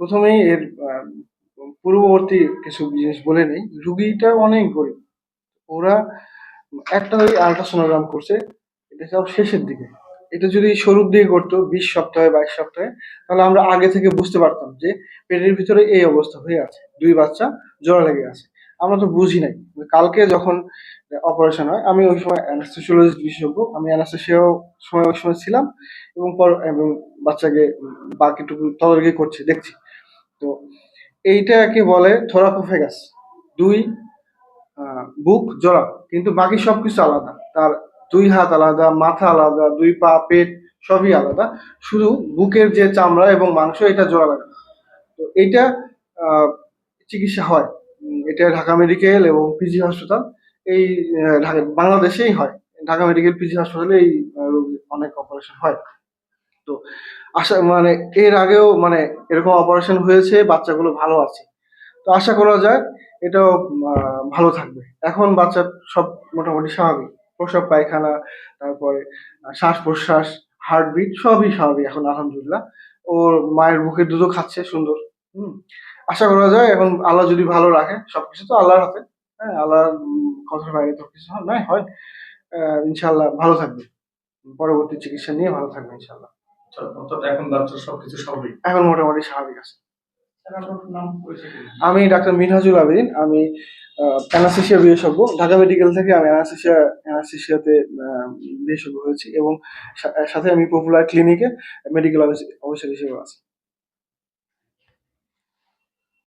প্রথমেই এর পূর্ববর্তী কিছু জিনিস বলে নেই। রুগীটা অনেক গরিব। ওরা একটা ওই আল্ট্রাসোনোগ্রাম করছে, এটা সব শেষের দিকে। এটা যদি শুরুর দিকে করতো, বিশ সপ্তাহে, বাইশ সপ্তাহে, তাহলে আমরা আগে থেকে বুঝতে পারতাম যে পেটের ভিতরে এই অবস্থা হয়ে আছে। দুই বাচ্চা জোড়া লেগে আছে। আমরা তো বুঝি নাই। কালকে যখন অপারেশন হয়, আমি ওই সময় অ্যানাস্থেসিওলজিস্ট বিশেষজ্ঞ, আমি অ্যানাস্থেসিয়াও সময় ওই সময় ছিলাম এবং পর, এবং বাচ্চাকে বাকিটুকু তদারকি করছি, দেখছি। তো এইটাকে বলে? থোরাকোফেগাস। দুই বুক জোড়া, কিন্তু বাকি সবকিছু আলাদা। তার দুই হাত আলাদা, মাথা আলাদা, দুই পা, পেট সবই আলাদা। শুধু বুকের যে চামড়া এবং মাংস, এটা জোড়া লাগানো তো এইটা চিকিৎসা হয়। এটা ঢাকা মেডিকেল এবং পিজি হাসপাতাল। এই ঢাকা, বাংলাদেশেই হয়। ঢাকা মেডিকেল, পিজি হাসপাতালে এই অনেক অপারেশন হয়। তো আশা মানে এর আগেও মানে এরকম অপারেশন হয়েছে বাচ্চাগুলো ভালো আছে। তো আশা করা যায় এটাও ভালো থাকবে। এখন বাচ্চা সব মোটামুটি স্বাভাবিক। প্রসব পায়খানা তারপরে শ্বাস প্রশ্বাস হার্টবিট সবই স্বাভাবিক এখন আলহামদুলিল্লাহ। ওর মায়ের বুকের দুধও খাচ্ছে সুন্দর। হুম। আশা করা যায় এখন আল্লাহ যদি ভালো রাখে সবকিছু তো আল্লাহর হাতে। হ্যাঁ আল্লাহর কথার বাইরে তো কিছু হয় নাই হয়। ইনশাল্লাহ ভালো থাকবে। পরবর্তী চিকিৎসা নিয়ে ভালো থাকবে ইনশাআল্লাহ। আচ্ছা, অর্থাৎ এখন বাচ্চার সবকিছু স্বাভাবিক। এখন মোটামুটি স্বাভাবিক আছে। নাম আমি ডাক্তার মিনহাজুল আবেদিন। আমি অ্যানাসিসিয়া বিশেষজ্ঞ। ঢাকা মেডিকেল থেকে আমি অ্যানাসিসিয়া অ্যানাসিসিয়াতে বিশেষজ্ঞ হয়েছি এবং সাথে আমি পপুলার ক্লিনিকে মেডিকেল অফিসার হিসেবে আছি।